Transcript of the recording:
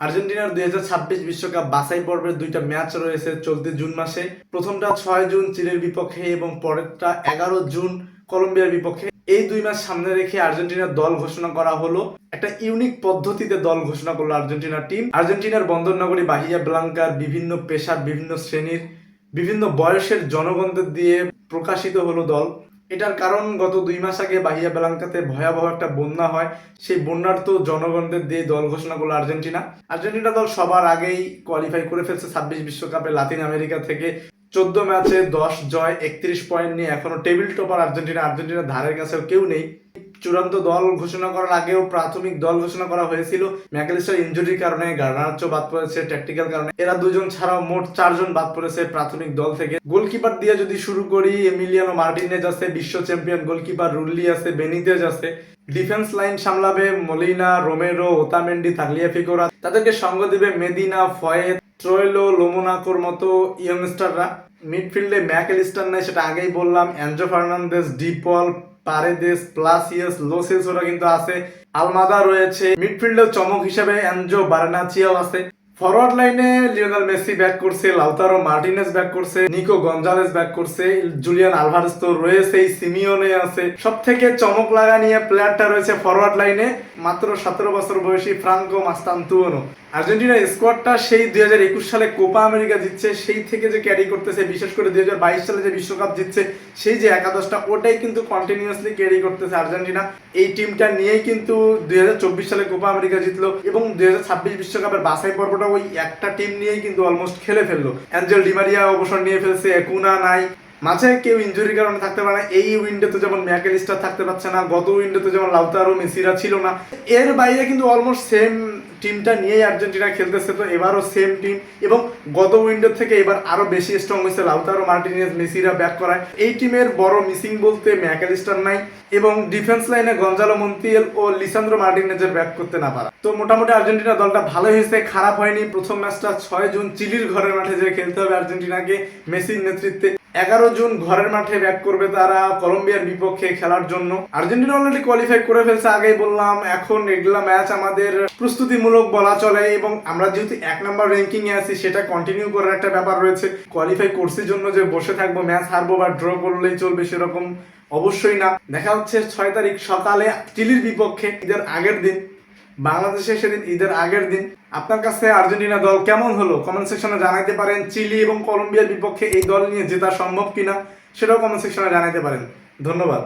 আর্জেন্টিনার দুই হাজার ছাব্বিশ বিশ্বকাপ বাছাই পর্বের দুইটা ম্যাচ রয়েছে চলতি জুন মাসে। প্রথমটা ছয় জুন চিলির বিপক্ষে এবং পরেরটা এগারো জুন কলম্বিয়ার বিপক্ষে। এই দুই ম্যাচ সামনে রেখে আর্জেন্টিনার দল ঘোষণা করা হলো। একটা ইউনিক পদ্ধতিতে দল ঘোষণা করল আর্জেন্টিনার টিম। আর্জেন্টিনার বন্দরনগরী বাহিয়া ব্লাঙ্কার বিভিন্ন পেশার বিভিন্ন শ্রেণির বিভিন্ন বয়সের জনগণদের দিয়ে প্রকাশিত হলো দল। এটার কারণ গত দুই মাস আগে বাহিয়া বেলাঙ্কাতে ভয়াবহ একটা বন্যা হয়। সেই বন্যার তো জনগণদের দিয়ে দল ঘোষণা করল আর্জেন্টিনা। আর্জেন্টিনা দল সবার আগেই কোয়ালিফাই করে ফেলছে ছাব্বিশ বিশ্বকাপে লাতিন আমেরিকা থেকে। চোদ্দ ম্যাচে দশ জয়, একত্রিশ পয়েন্ট নিয়ে এখনও টেবিল টপার আর্জেন্টিনা। আর্জেন্টিনার ধারের কাছেও কেউ নেই। চূড়ান্ত দল ঘোষণা করার আগেও প্রাথমিক দল ঘোষণা করা হয়েছিল। ম্যাকেলিস্টার ইঞ্জুরির কারণে গার্নারচো বাদ পড়েছে ট্যাকটিক্যাল কারণে। এরা দুজন ছাড়াও মোট চারজন বাদ পড়েছে প্রাথমিক দল থেকে। গোলকিপার দিয়ে যদি শুরু করি, এমিলিয়ানো মার্টিনেজ আছে, বিশ্ব চ্যাম্পিয়ন। গোলকিপার রুল্লি আছে, বেনিতেজ আছে। ডিফেন্স লাইন সামলাবে Molina, Romero, Otamendi Tagliafico তাদেরকে সঙ্গ দেবে মেদিনা, ফয়েদ, ট্রয়েলো, লোমোনাকোর মতো ইয়ংস্টাররা। মিডফিল্ডে ম্যাকেলিস্টার নাই, সেটা আগেই বললাম। Enzo Fernandez De Paul Paredes, Palacios, Lo Celso ওরা কিন্তু আছে। আলমাদা রয়েছে মিডফিল্ডে চমক হিসেবে অ্যাঞ্জো বার্নাচিয়াও আছে। Forward line Lionel Messi back করছে, লাউতারো মার্টিনেস ব্যাক করছে, নিকো গঞ্জালেস ব্যাক করছে, জুলিয়ান আলভারেস তো রয়েছেই, সিমিওনে আছে। সব থেকে চমক লাগা নিয়ে প্লেয়ারটা রয়েছে ফরওয়ার্ড লাইনে, মাত্র সতেরো বছর বয়সী ফ্রাঙ্কো মাস্তান্তুয়ানো। আর্জেন্টিনার স্কোয়াডটা সেই দুই হাজার একুশ সালে কোপা আমেরিকা জিতছে, সেই থেকে যে ক্যারি করতেছে, বিশেষ করে দুই হাজার বাইশ সালে যে বিশ্বকাপ জিতছে, সেই যে একাদশটা, ওটাই কিন্তু কন্টিনিউয়াসলি ক্যারি করতেছে আর্জেন্টিনা। এই টিমটা নিয়েই কিন্তু দুই হাজার চব্বিশ সালে কোপা আমেরিকা জিতলো এবং দুই হাজার ছাব্বিশ বিশ্বকাপের বাছাই পর্বটা ওই একটা টিম নিয়েই কিন্তু অলমোস্ট খেলে ফেলল। অ্যাঞ্জেল ডিমারিয়া অবসর নিয়ে ফেলছে একুনা নাই মাঝে কেউ ইনজুরির কারণে থাকতে পারে না। এই উইন্ডোতে যেমন ম্যাকেলিস্টার থাকতে পারছে না, গত উইন্ডোতে যেমন লাউতারো মেসিরা ছিল না। এর বাইরে কিন্তু অলমোস্ট সেম টিমটা নিয়েই আর্জেন্টিনা খেলতেছে, তো এবারও সেম টিম এবং গত উইন্ডো থেকে এবার আরও বেশি স্ট্রং হয়েছে লাউতারো মার্টিনেজ, মেসিরা ব্যাক করায়। এই টিমের বড় মিসিং বলতে ম্যাকেলিস্টার নাই। এবং ডিফেন্স লাইনে গঞ্জালো মন্তিয়েল ও লিসান্দ্রো মার্টিনেজের ব্যাক করতে না পারা। তো মোটামুটি আর্জেন্টিনা দলটা ভালো হয়েছে, খারাপ হয়নি। প্রথম ম্যাচটা ছয় জুন চিলির ঘরের মাঠে যে খেলতে হবে আর্জেন্টিনাকে, মেসির নেতৃত্বে। এগারো জুন ঘরের মাঠে ব্যাক করবে তারা, কলম্বিয়ার বিপক্ষে খেলার জন্য। আর্জেন্টিনা অলরেডি কোয়ালিফাই করে ফেলছে, আগেই বললাম। এখন এগুলা ম্যাচ আমাদের প্রস্তুতিমূলক বলা চলে এবং আমরা যেহেতু এক নম্বর র্যাঙ্কিং এ আছি, সেটা কন্টিনিউ করার একটা ব্যাপার রয়েছে। কোয়ালিফাই কোর্সের জন্য যে বসে থাকব ম্যাচ হারবো বা ড্র করলেই চলবে সেরকম অবশ্যই না। দেখা হচ্ছে ছয় তারিখ সকালে, চিলির বিপক্ষে। ঈদের আগের দিন বাংলাদেশে সেদিন ঈদের আগের দিন আপনার কাছে আর্জেন্টিনা দল কেমন হলো? কমেন্ট সেকশনে জানাইতে পারেন, চিলি এবং কলম্বিয়ার বিপক্ষে এই দল নিয়ে জেতা সম্ভব কিনা, সেটাও কমেন্ট সেকশনে জানাইতে পারেন। ধন্যবাদ।